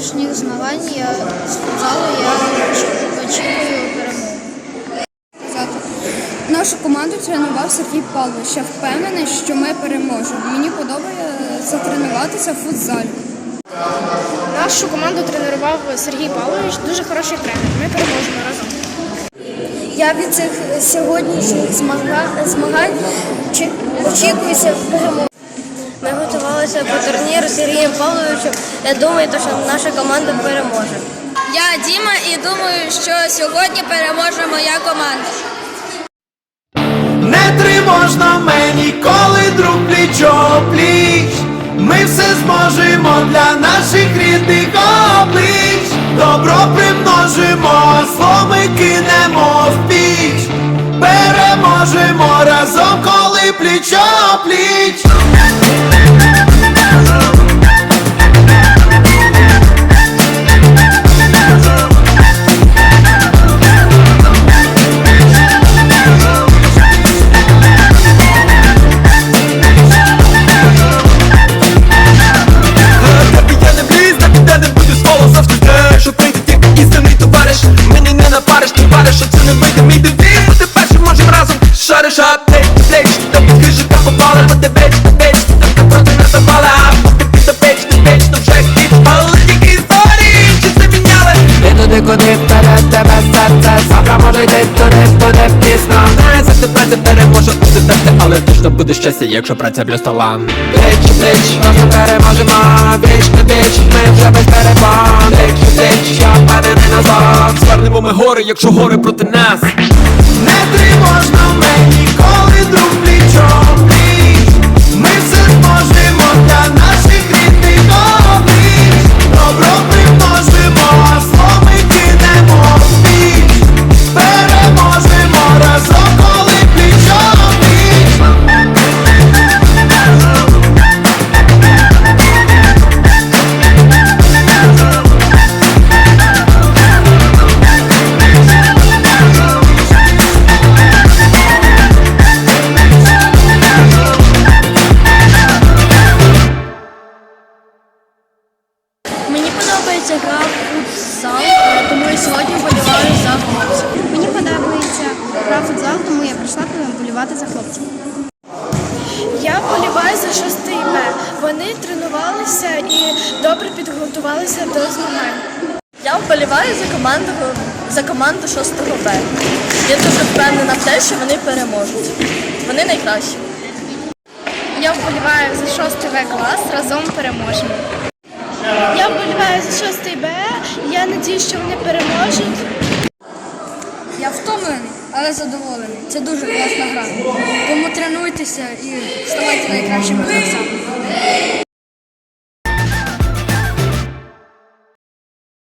сьогоднішніх змагань я з футзалу я очікую перемогу. Нашу команду тренував Сергій Павлович. Я впевнений, що ми переможемо. Мені подобається тренуватися в футзалі. Нашу команду тренував Сергій Павлович, дуже хороший тренер. Ми переможемо разом. Я від цих сьогоднішніх змагань очікуюся перемоги. Ми по турніру з Сергієм Павловичем. Я думаю, що наша команда переможе. Я Діма і думаю, що сьогодні переможе моя команда. Не тривожно мені, коли друг пліч пліч. Ми все зможемо для наших рідних облич. Добро примножимо, зло ми кинемо в піч. Переможемо разом, коли пліч пліч. Ти що це не вийде мій девіз Бути першим можем разом. Шариш, а плеч до плеч То під крижика попала, бо ти беч, ти беч Тобто проти нас запала, а ти до печ, ти печ, ну вже хіт Але тільки історії, чи це міняли? Ти туди, куди вперед тебе серце Завтра може йти туди, туди пізно. Не за тебе ти переможе бути терти Але точно буде щастя, якщо праця плюс талант Плеч, плеч, разом переможемо Віч Звернемо ми гори, якщо гори проти нас Вони тренувалися і добре підготувалися до змагань. Я вболіваю за команду за команду 6 Б. Я дуже впевнена в те, що вони переможуть. Вони найкращі. Я вболіваю за 6 В клас, разом переможемо. Я вболіваю за 6 Б. Я надію, що вони переможуть. Я втомлений, але задоволений. Це дуже класна гра. Тому тренуйтеся і ставайте найкращими гравцями. Amen.